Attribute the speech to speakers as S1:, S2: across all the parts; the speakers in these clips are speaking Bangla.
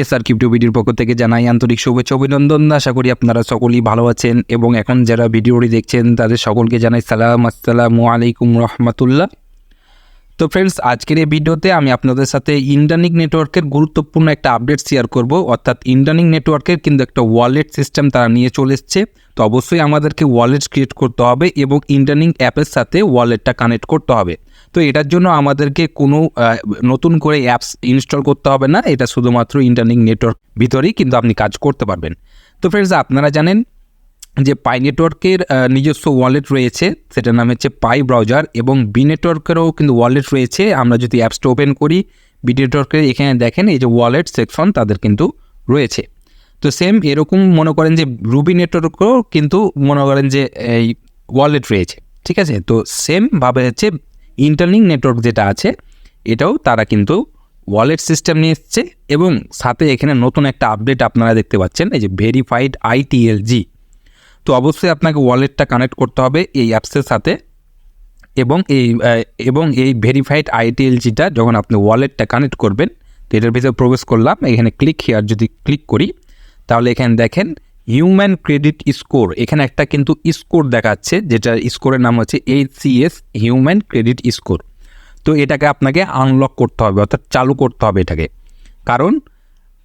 S1: এস আর ক্রিপ্টো ভিডিওর পক্ষ থেকে জানাই আন্তরিক শুভেচ্ছা অভিনন্দন। আশা করি আপনারা সকলেই ভালো আছেন এবং এখন যারা ভিডিওটি দেখছেন, তাদের সকলকে জানাই সালাম। আসসালামু আলাইকুম রহমতুল্লাহ। তো ফ্রেন্ডস আজকের এই ভিডিওতে আমি আপনাদের সাথে ইন্টারনিক নেটওয়ার্কের গুরুত্বপূর্ণ একটা আপডেট শেয়ার করব। অর্থাৎ ইন্টারনিক নেটওয়ার্কের কিন্তু একটা ওয়ালেট সিস্টেম তারা নিয়ে চলে এসছে। তো অবশ্যই আমাদেরকে ওয়ালেট ক্রিয়েট করতে হবে এবং ইন্টারনিক অ্যাপের সাথে ওয়ালেটটা কানেক্ট করতে হবে। তো এটার জন্য আমাদেরকে কোনো নতুন করে অ্যাপস ইনস্টল করতে হবে না। এটা শুধুমাত্র ইন্টারনিক নেটওয়ার্ক ভিতরেই কিন্তু আপনি কাজ করতে পারবেন। তো ফ্রেন্ডস আপনারা জানেন যে পাই নেটওয়ার্কের নিজস্ব ওয়ালেট রয়েছে। সেটার নাম হচ্ছে পাই ব্রাউজার এবং বি নেটওয়ার্কেরও কিন্তু ওয়ালেট রয়েছে। আমরা যদি অ্যাপসটা ওপেন করি বি নেটওয়ার্কের এখানে দেখেন, এই যে ওয়ালেট সেকশন তাদের কিন্তু রয়েছে। তো সেম এরকম মনে করেন যে রুবি নেটওয়ার্কেও কিন্তু মনে করেন যে এই ওয়ালেট রয়েছে। ঠিক আছে? তো সেমভাবে হচ্ছে ইন্টারলিং নেটওয়ার্ক যেটা আছে, এটাও তারা কিন্তু ওয়ালেট সিস্টেম নিয়ে এসছে এবং সাথে এখানে নতুন একটা আপডেট আপনারা দেখতে পাচ্ছেন, এই যে ভেরিফাইড আইটিএলজি তো অবশ্যই আপনাকে ওয়ালেটটা কানেক্ট করতে হবে এই অ্যাপসের সাথে এবং এই এবং এই ভেরিফাইড আইটিএলজিটা যখন আপনি ওয়ালেটটা কানেক্ট করবেন, তো এটার ভিতরে প্রবেশ করলাম, এখানে ক্লিক হেয়ার যদি ক্লিক করি, তাহলে এখানে দেখেন হিউম্যান ক্রেডিট স্কোর এখানে একটা কিন্তু স্কোর দেখাচ্ছে, যেটা স্কোরের নাম হচ্ছে এইচসিএস হিউম্যান ক্রেডিট স্কোর তো এটাকে আপনাকে আনলক করতে হবে, অর্থাৎ চালু করতে হবে এটাকে। কারণ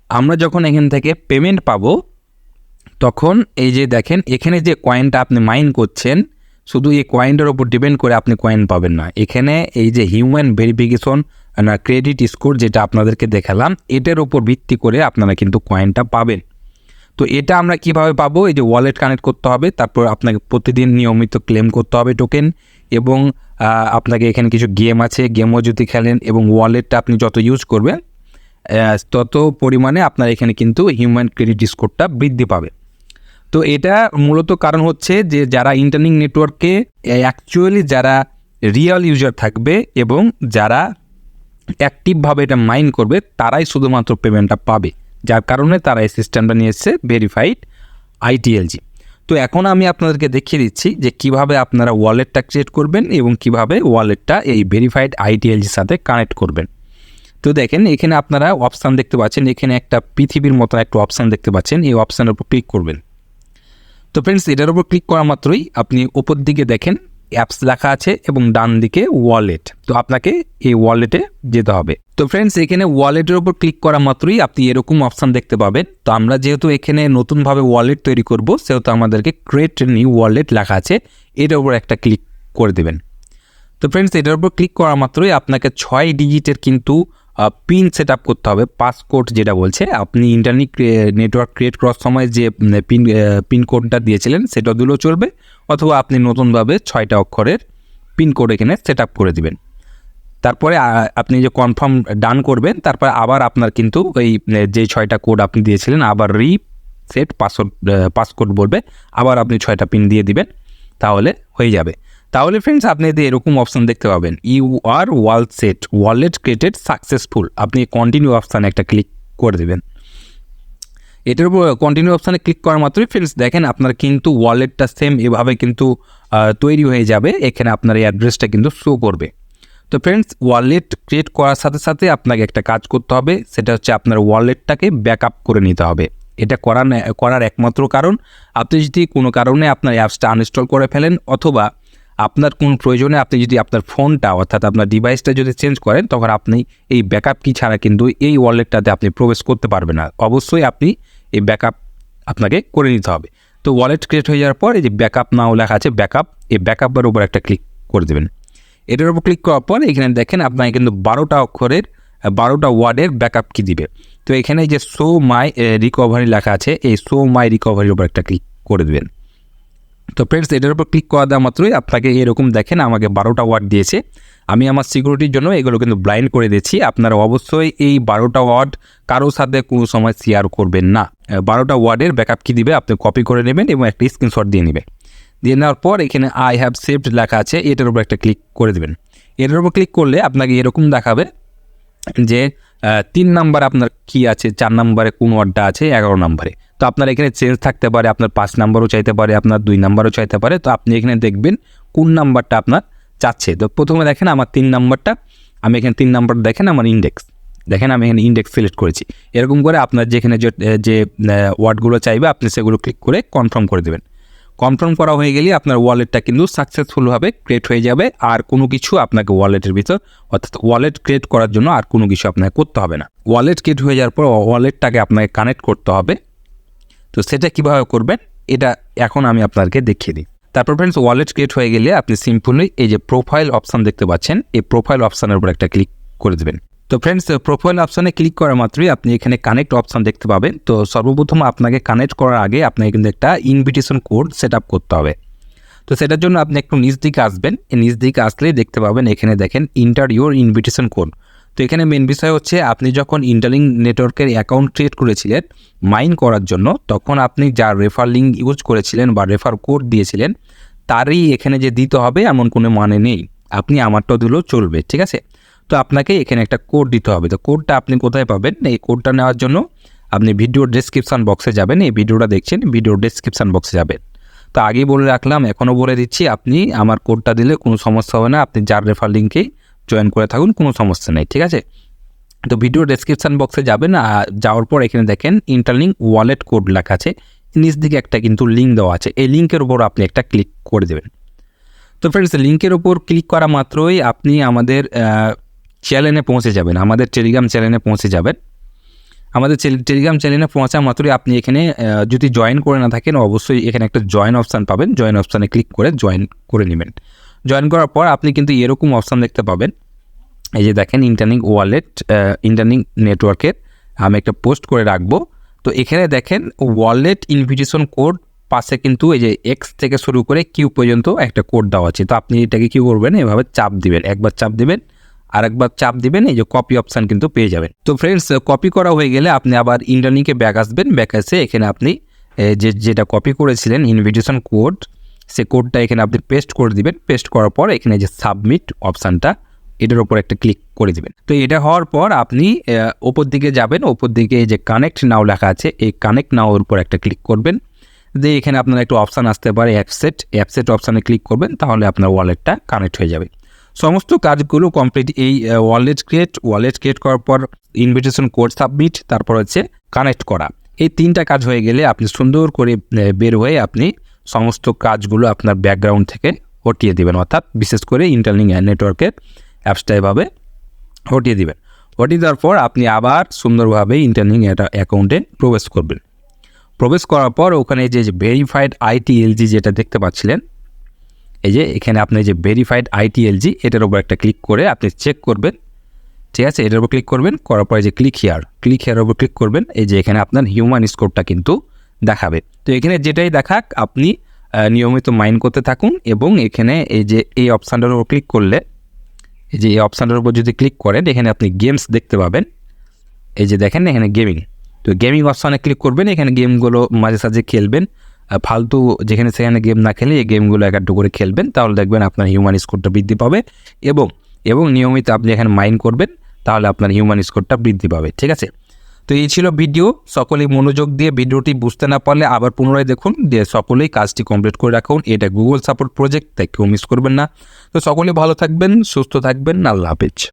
S1: আমরা যখন এখান থেকে পেমেন্ট পাবো, তখন এই যে দেখেন, এখানে যে কয়েনটা আপনি মাইন করছেন, শুধু এই কয়েনটার উপর ডিপেন্ড করে আপনি কয়েন পাবেন না। এখানে এই যে হিউম্যান ভেরিফিকেশন ক্রেডিট স্কোর যেটা আপনাদেরকে দেখালাম, এটার উপর ভিত্তি করে আপনারা কিন্তু কয়েনটা পাবেন। তো এটা আমরা কীভাবে পাবো? এই যে ওয়ালেট কানেক্ট করতে হবে, তারপর আপনাকে প্রতিদিন নিয়মিত ক্লেম করতে হবে টোকেন এবং আপনাকে এখানে কিছু গেম আছে গেমও যদি খেলেন এবং ওয়ালেটটা আপনি যত ইউজ করবেন তত পরিমাণে আপনার এখানে কিন্তু হিউম্যান ক্রেডিট স্কোরটা বৃদ্ধি পাবে। তো এটা মূলত কারণ হচ্ছে যে যারা ইন্টারনিং নেটওয়ার্কে অ্যাকচুয়ালি যারা রিয়েল ইউজার থাকবে এবং যারা অ্যাক্টিভভাবে এটা মাইন্ড করবে, তারাই শুধুমাত্র পেমেন্টটা পাবে। যার কারণে তারা এই সিস্টেমটা নিয়ে এসছে ভেরিফাইড আইটিএলজি তো এখন আমি আপনাদেরকে দেখিয়ে দিচ্ছি যে কীভাবে আপনারা ওয়ালেটটা ক্রিয়েট করবেন এবং কীভাবে ওয়ালেটটা এই ভেরিফাইড আইটিএলজির সাথে কানেক্ট করবেন। তো দেখেন, এখানে আপনারা অপশান দেখতে পাচ্ছেন, এখানে একটা পৃথিবীর মতো একটা অপশান দেখতে পাচ্ছেন, এই অপশানের উপর ক্লিক করবেন। তো ফ্রেন্ডস এটার উপর ক্লিক করা মাত্রই আপনি ওপর দিকে দেখেন অ্যাপস লেখা আছে এবং ডান দিকে ওয়ালেট তো আপনাকে এই ওয়ালেটে যেতে হবে। তো ফ্রেন্ডস এখানে ওয়ালেটের উপর ক্লিক করা মাত্রই আপনি এরকম অপশান দেখতে পাবেন। তো আমরা যেহেতু এখানে নতুনভাবে ওয়ালেট তৈরি করব, সেহেতু আমাদেরকে ক্রিয়েট নিউ ওয়ালেট লেখা আছে, এটার উপর একটা ক্লিক করে দেবেন। তো ফ্রেন্ডস এটার উপর ক্লিক করা মাত্রই আপনাকে ছয় ডিজিটের কিন্তু পিন সেট আপ করতে হবে পাসকোড যেটা বলছে। আপনি ইন্টারনেট নেটওয়ার্ক ক্রিয়েট করার সময় যে পিন পিনকোডটা দিয়েছিলেন সেটা দিলেও চলবে অথবা আপনি নতুনভাবে ছয়টা অক্ষরের পিন পিনকোড এখানে সেট আপ করে দিবেন। তারপরে আপনি যে কনফার্ম ডান করবেন তারপরে আবার আপনার কিন্তু ওই এ, যে ছয়টা কোড আপনি দিয়েছিলেন আবার রি সেট পাসওয়ার্ড পাসকোড বলবে আবার আপনি ছয়টা পিন দিয়ে দিবেন তাহলে হয়ে যাবে। তাহলে ফ্রেন্ডস আপনি এতে এরকম অপশান দেখতে পাবেন। Your wall set wallet created successful আপনি কন্টিনিউ অপশানে একটা ক্লিক করে দেবেন। এটার উপর কন্টিনিউ অপশানে ক্লিক করার মাত্রই ফ্রেন্ডস দেখেন আপনার কিন্তু ওয়ালেটটা সেম এভাবে কিন্তু তৈরি হয়ে যাবে। এখানে আপনার এই অ্যাড্রেসটা কিন্তু শো করবে। তো ফ্রেন্ডস ওয়ালেট ক্রিয়েট করার সাথে সাথে আপনাকে একটা কাজ করতে হবে। সেটা হচ্ছে আপনার ওয়ালেটটাকে ব্যাকআপ করে নিতে হবে। এটা করার করার একমাত্র কারণ, আপনি যদি কোনো কারণে আপনার অ্যাপসটা আনইনস্টল করে ফেলেন, অথবা আপনার কোন প্রয়োজনে আপনি যদি আপনার ফোনটা, অর্থাৎ আপনার ডিভাইসটা যদি চেঞ্জ করেন, তখন আপনি এই ব্যাকআপ কি ছাড়া কিন্তু এই ওয়ালেটটাতে আপনি প্রবেশ করতে পারবেন না। অবশ্যই আপনি এই ব্যাকআপ আপনাকে করে নিতে হবে। তো ওয়ালেট ক্রিয়েট হয়ে যাওয়ার পর এই যে ব্যাকআপ নাও লেখা আছে ব্যাকআপ এই ব্যাকআপের উপর একটা ক্লিক করে দেবেন। এটার উপর ক্লিক করার পর এখানে দেখেন আপনাকে কিন্তু বারোটা অক্ষরের বারোটা ওয়ার্ডের ব্যাকআপ কি দিবে। তো এখানে যে শো মাই রিকভারি লেখা আছে, এই শো মাই রিকভারির উপর একটা ক্লিক করে দেবেন। তো ফ্রেন্ডস এটার উপর ক্লিক করা দেওয়া মাত্রই আপনাকে এরকম দেখেন আমাকে বারোটা ওয়ার্ড দিয়েছে। আমি আমার সিকিউরিটির জন্য এগুলো কিন্তু ব্লাইন্ড করে দিচ্ছি আপনারা অবশ্যই এই বারোটা ওয়ার্ড কারোর সাথে কোনো সময় শেয়ার করবেন না। বারোটা ওয়ার্ডের ব্যাকআপ কি দিবে, আপনি কপি করে নেবেন এবং একটা স্ক্রিনশট দিয়ে নেবেন। দিয়ে নেওয়ার পর এখানে আই হ্যাভ সেভড লেখা আছে, এটার উপর একটা ক্লিক করে দেবেন। এটার উপর ক্লিক করলে আপনাকে এরকম দেখাবে যে তিন নাম্বার আপনার কি আছে, চার নাম্বারে কোন ওয়ার্ডটা আছে, এগারো নাম্বারে তো আপনার এখানে চেঞ্জ থাকতে পারে, আপনার পাঁচ নাম্বারও চাইতে পারে, আপনার দুই নাম্বারও চাইতে পারে। তো আপনি এখানে দেখবেন কোন নাম্বারটা আপনার চাচ্ছে। তো প্রথমে দেখেন আমার তিন নাম্বারটা আমি এখানে তিন নাম্বার দেখেন আমার ইন্ডেক্স দেখেন আমি এখানে ইন্ডেক্স সিলেক্ট করেছি। এরকম করে আপনার যেখানে যে ওয়ার্ডগুলো চাইবে, আপনি সেগুলো ক্লিক করে কনফার্ম করে দেবেন। কনফার্ম করা হয়ে গেলে আপনার ওয়ালেটটা কিন্তু সাকসেসফুলভাবে ক্রিয়েট হয়ে যাবে, আর কোনো কিছু আপনাকে ওয়ালেটের ভিতর, অর্থাৎ ওয়ালেট ক্রিয়েট করার জন্য আর কোনো কিছু আপনাকে করতে হবে না। ওয়ালেট ক্রিয়েট হয়ে যাওয়ার পর ওয়ালেটটাকে আপনাকে কানেক্ট করতে হবে। তো সেটা কীভাবে করবেন, এটা এখন আমি আপনাদেরকে দেখিয়ে দিই। তারপর ফ্রেন্ডস ওয়ালেট ক্রিয়েট হয়ে গেলে আপনি সিম্পলি এই যে প্রোফাইল অপশান দেখতে পাচ্ছেন, এই প্রোফাইল অপশানের উপর একটা ক্লিক করে দেবেন। তো ফ্রেন্ডস প্রোফাইল অপশানে ক্লিক করা মাত্রই আপনি এখানে কানেক্ট অপশান দেখতে পাবেন। তো সর্বপ্রথম আপনাকে কানেক্ট করার আগে আপনাকে কিন্তু একটা ইনভিটেশন কোড সেট আপ করতে হবে। তো সেটার জন্য আপনি একটু নিজ দিকে আসবেন। এই নিচ দিকে আসলেই দেখতে পাবেন, এখানে দেখেন ইন্টার ইউর ইনভিটেশন কোড তো এখানে মেন বিষয় হচ্ছে আপনি যখন ইন্টারলিং নেটওয়ার্কের অ্যাকাউন্ট ক্রিয়েট করেছিলেন মাইন করার জন্য, তখন আপনি যা রেফার লিঙ্ক ইউজ করেছিলেন বা রেফার কোড দিয়েছিলেন, তারই এখানে যে দিতে হবে এমন কোনো মানে নেই। আপনি আমারটা দিলেও চলবে, ঠিক আছে? তো আপনাকে এখানে একটা কোড দিতে হবে। তো কোডটা আপনি কোথায় পাবেন? এই কোডটা নেওয়ার জন্য আপনি ভিডিওর ডেসক্রিপশান বক্সে যাবেন। এই ভিডিওটা দেখছেন ভিডিওর ডেসক্রিপশান বক্সে যাবেন। তো আগেই বলে রাখলাম, এখনও বলে দিচ্ছি, আপনি আমার কোডটা দিলে কোনো সমস্যা হবে না। আপনি যার রেফার লিঙ্কেই জয়েন করে থাকুন, কোনো সমস্যা নেই, ঠিক আছে? তো ভিডিও ডেসক্রিপশান বক্সে যাবেন আর যাওয়ার পর এখানে দেখেন ইন্টারলিঙ্ক ওয়ালেট কোড লেখা আছে, নিচ দিকে একটা কিন্তু লিঙ্ক দেওয়া আছে, এই লিঙ্কের উপর আপনি একটা ক্লিক করে দেবেন। তো ফ্রেন্ডস লিঙ্কের ওপর ক্লিক করা মাত্রই আপনি আমাদের চ্যানেলে পৌঁছে যাবেন, আমাদের টেলিগ্রাম চ্যানেলে পৌঁছে যাবেন। আমাদের টেলিগ্রাম চ্যানেলে পৌঁছা মাত্রই আপনি এখানে যদি জয়েন করে না থাকেন, অবশ্যই এখানে একটা জয়েন অপশান পাবেন জয়েন অপশানে ক্লিক করে জয়েন করে নেবেন। জয়েন করার পর আপনি কিন্তু এরকম অপশান দেখতে পাবেন। এই যে দেখেন ইন্টারনিং ওয়ালেট ইন্টারনিং নেটওয়ার্কের আমি একটা পোস্ট করে রাখব। তো এখানে দেখেন ওয়ালেট ইনভিটেশন কোড পাশে কিন্তু এই যে এক্স থেকে শুরু করে কিউ পর্যন্ত একটা কোড দেওয়া আছে। তো আপনি এটাকে কী করবেন? এভাবে চাপ দিবেন, একবার চাপ দিবেন আর একবার চাপ দিবেন, এই যে কপি অপশান কিন্তু পেয়ে যাবেন। তো ফ্রেন্ডস কপি করা হয়ে গেলে আপনি আবার ইন্টারনিংকে ব্যাক আসবেন। ব্যাক আসে এখানে আপনি যে, যেটা কপি করেছিলেন ইনভিটেশন কোড সে কোডটা এখানে আপনি পেস্ট করে দিবেন। পেস্ট করার পর এখানে যে সাবমিট অপশানটা এটার ওপর একটা ক্লিক করে দিবেন। তো এটা হওয়ার পর আপনি ওপর দিকে যাবেন। ওপর দিকে যে কানেক্ট নাও লেখা আছে, এই কানেক্ট নাওর উপর একটা ক্লিক করবেন। দিয়ে এখানে আপনার একটু অপশান আসতে পারে অ্যাপসেট অ্যাপসেট অপশানে ক্লিক করবেন, তাহলে আপনার ওয়ালেটটা কানেক্ট হয়ে যাবে। সমস্ত কাজগুলো কমপ্লিট এই ওয়ালেট ক্রিয়েট ওয়ালেট ক্রিয়েট করার পর ইনভিটেশন কোড সাবমিট তারপর হচ্ছে কানেক্ট করা। এই তিনটা কাজ হয়ে গেলে আপনি সুন্দর করে বের হয়ে আপনি সমস্ত কাজগুলো আপনার ব্যাকগ্রাউন্ড থেকে হটিয়ে দেবেন। অর্থাৎ বিশেষ করে ইন্টারলিং নেটওয়ার্কের অ্যাপসটা এভাবে হটিয়ে দিবেন। হটিয়ে দেওয়ার পর আপনি আবার সুন্দরভাবে ইন্টারলিং অ্যাকাউন্টে প্রবেশ করবেন। প্রবেশ করার পর ওখানে যে ভেরিফাইড আইটিএলজি যেটা দেখতে পাচ্ছিলেন, এই যে এখানে আপনি যে ভেরিফাইড আইটিএলজি এটার উপর একটা ক্লিক করে আপনি চেক করবেন। ঠিক আছে? এটার উপর ক্লিক করবেন, করার পরে যে ক্লিক হেয়ার ক্লিক হেয়ার উপর ক্লিক করবেন। এই যে এখানে আপনার হিউম্যান স্কোরটা কিন্তু দেখাবে। তো এখানে যেটাই দেখাক, আপনি নিয়মিত মাইন করতে থাকুন এবং এখানে এই যে এই অপশানটার উপর ক্লিক করলে, এই যে এই অপশানটার উপর যদি ক্লিক করেন, এখানে আপনি গেমস দেখতে পাবেন। এই যে দেখেন, এখানে গেমিং তো গেমিং অপশানে ক্লিক করবেন, এখানে গেমগুলো মাঝে সাঝে খেলবেন। ফালতু যেখানে সেখানে গেম না খেলে এই গেমগুলো এক একটু করে খেলবেন, তাহলে দেখবেন আপনার হিউম্যান স্কোরটা বৃদ্ধি পাবে এবং এবং নিয়মিত আপনি এখানে মাইন্ড করবেন, তাহলে আপনার হিউম্যান স্কোরটা বৃদ্ধি পাবে, ঠিক আছে? তো এই ছিল ভিডিও। সকলেই মনোযোগ দিয়ে ভিডিওটি বুঝতে না পারলে আবার পুনরায় দেখুন। দিয়ে সকলেই কাজটি কমপ্লিট করে রাখুন। এটা গুগল সাপোর্ট প্রজেক্ট তাই কেউ মিস করবেন না। তো সকলে ভালো থাকবেন, সুস্থ থাকবেন। আল্লাহ হাফেজ।